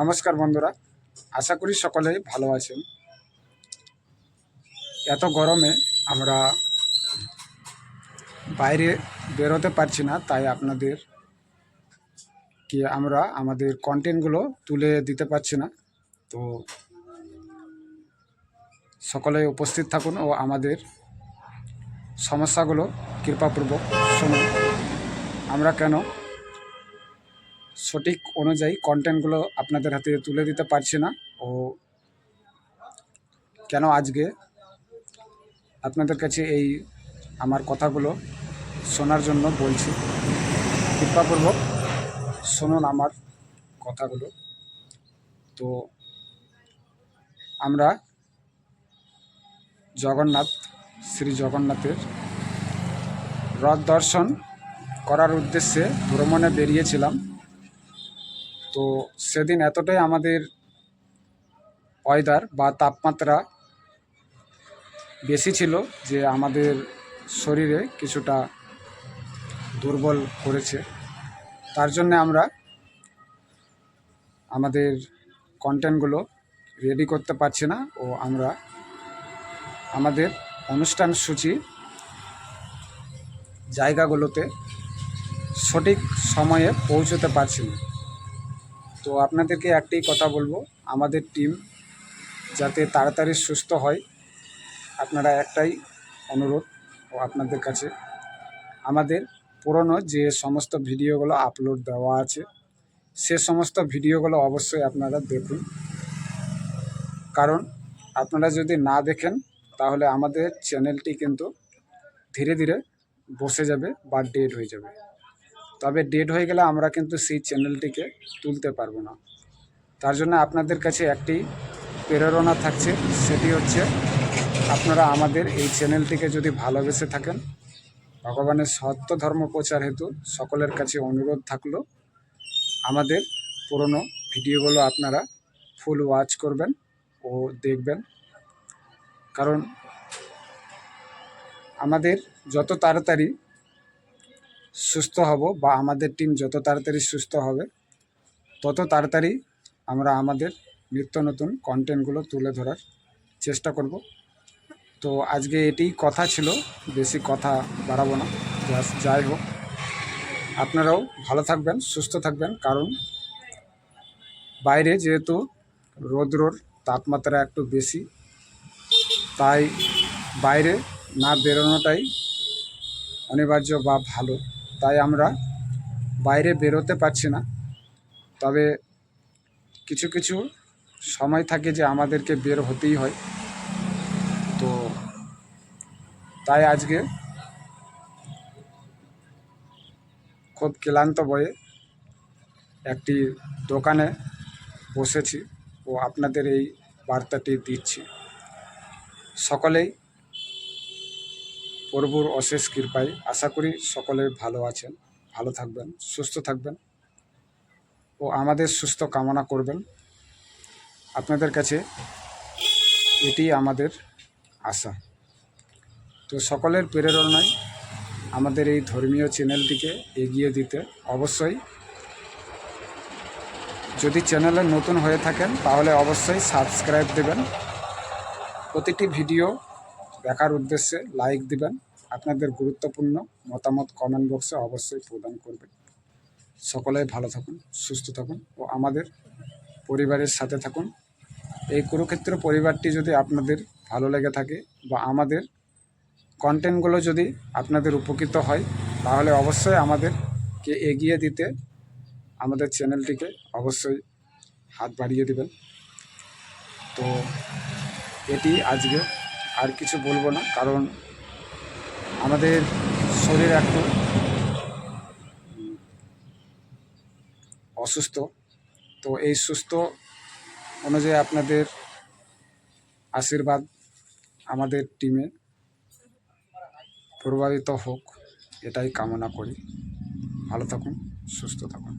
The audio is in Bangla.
নমস্কার বন্ধুরা, আশা করি সকলেই ভালো আছেন। এত গরমে আমরা বাইরে বেরোতে পারছি না, তাই আপনাদের কি আমরা আমাদের কন্টেন্টগুলো তুলে দিতে পারছি না। তো সকলে উপস্থিত থাকুন ও আমাদের সমস্যাগুলো কৃপাপূর্বক শুনুন। আমরা কেন সঠিক অনুযায়ী কন্টেন্টগুলো আপনাদের হাতে তুলে দিতে পারছি না। ও কেন আজকে আপনাদের কাছে এই আমার কথাগুলো শোনার জন্য বলছি। কৃপাপূর্বক শুনুন আমার কথাগুলো। তো আমরা জগন্নাথ, শ্রী জগন্নাথের রথ দর্শন করার উদ্দেশ্যে ভ্রমণে বেরিয়েছিলাম। তো সেদিন এতটাই আমাদের ওয়েদার বা তাপমাত্রা বেশি ছিল যে আমাদের শরীরে কিছুটা দুর্বল করেছে। তার জন্য আমরা আমাদের কন্টেন্টগুলো রেডি করতে পারছি না ও আমরা আমাদের অনুষ্ঠান সূচি জায়গাগুলোতে সঠিক সময়ে পৌঁছতে পারছি না। তো আপনাদেরকে একটাই কথা বলব, আমাদের টিম যাতে তাড়াতাড়ি সুস্থ হয়, আপনারা একটাই অনুরোধ ও আপনাদের কাছে। আমাদের পুরনো যে সমস্ত ভিডিওগুলো আপলোড দেওয়া আছে, সে সমস্ত ভিডিওগুলো অবশ্যই আপনারা দেখুন। কারণ আপনারা যদি না দেখেন, তাহলে আমাদের চ্যানেলটি কিন্তু ধীরে ধীরে বসে যাবে বা ডেড হয়ে যাবে। তবে ডেড হয়ে গেলে আমরা কিন্তু সেই চ্যানেলটিকে তুলতে পারব না। তার জন্য আপনাদের কাছে একটি প্রেরণা থাকছে, সেটি হচ্ছে আপনারা আমাদের এই চ্যানেলটিকে যদি ভালোবেসে থাকেন, ভগবানের সত্য ধর্ম প্রচার হেতু সকলের কাছে অনুরোধ থাকল, আমাদের পুরনো ভিডিওগুলো আপনারা ফুল ওয়াচ করবেন ও দেখবেন। কারণ আমাদের যত তাড়াতাড়ি সুস্থ হব বা আমাদের টিম যত তাড়াতাড়ি সুস্থ হবে, তত তাড়াতাড়ি আমরা আমাদের নিত্য নতুন কন্টেন্টগুলো তুলে ধরার চেষ্টা করব। তো আজকে এটি কথা ছিল, বেশি কথা বাড়াবো না যাই হোক। আপনারাও ভালো থাকবেন, সুস্থ থাকবেন, কারণ বাইরে যেহেতু রৌদ্রর তাপমাত্রা একটু বেশি, তাই বাইরে না বেরোনোটাই অনিবার্য বা ভালো। তাই আমরা বাইরে বেরোতে পারছি না। তবে কিছু কিছু সময় থাকে যে আমাদেরকে বের হতেই হয়। তো তাই আজকে খুব ক্লান্ত বয়ে একটি দোকানে বসেছি ও আপনাদের এই বার্তাটি দিচ্ছি। সকলেই প্রভুর অশেষ কৃপায় আশা করি সকলে ভালো আছেন, ভালো থাকবেন, সুস্থ থাকবেন ও আমাদের সুস্থ কামনা করবেন। আপনাদের কাছে এটি আমাদের আশা। তো সকলের প্রেরণায় আমাদের এই ধর্মীয় চ্যানেলটিকে এগিয়ে দিতে অবশ্যই যদি চ্যানেলে নতুন হয়ে থাকেন, তাহলে অবশ্যই সাবস্ক্রাইব দেবেন। প্রতিটি ভিডিও দেখার উদ্দেশ্যে লাইক দিবেন। আপনাদের গুরুত্বপূর্ণ মতামত কমেন্ট বক্সে অবশ্যই প্রদান করবেন। সকলে ভালো থাকুন, সুস্থ থাকুন ও আমাদের পরিবারের সাথে থাকুন। এই কুরুক্ষেত্র পরিবারটি যদি আপনাদের ভালো লেগে থাকে বা আমাদের কন্টেন্টগুলো যদি আপনাদের উপকৃত হয়, তাহলে অবশ্যই আমাদেরকে এগিয়ে দিতে আমাদের চ্যানেলটিকে অবশ্যই হাত বাড়িয়ে দেবেন। তো এটি আজকে আর কিছু বলব না, কারণ আমাদের শরীর একটু অসুস্থ। তো এই সুস্থ অনুযায়ী আপনাদের আশীর্বাদ আমাদের টিমে প্রভাবিত হোক, এটাই কামনা করি। ভালো থাকুন, সুস্থ থাকুন।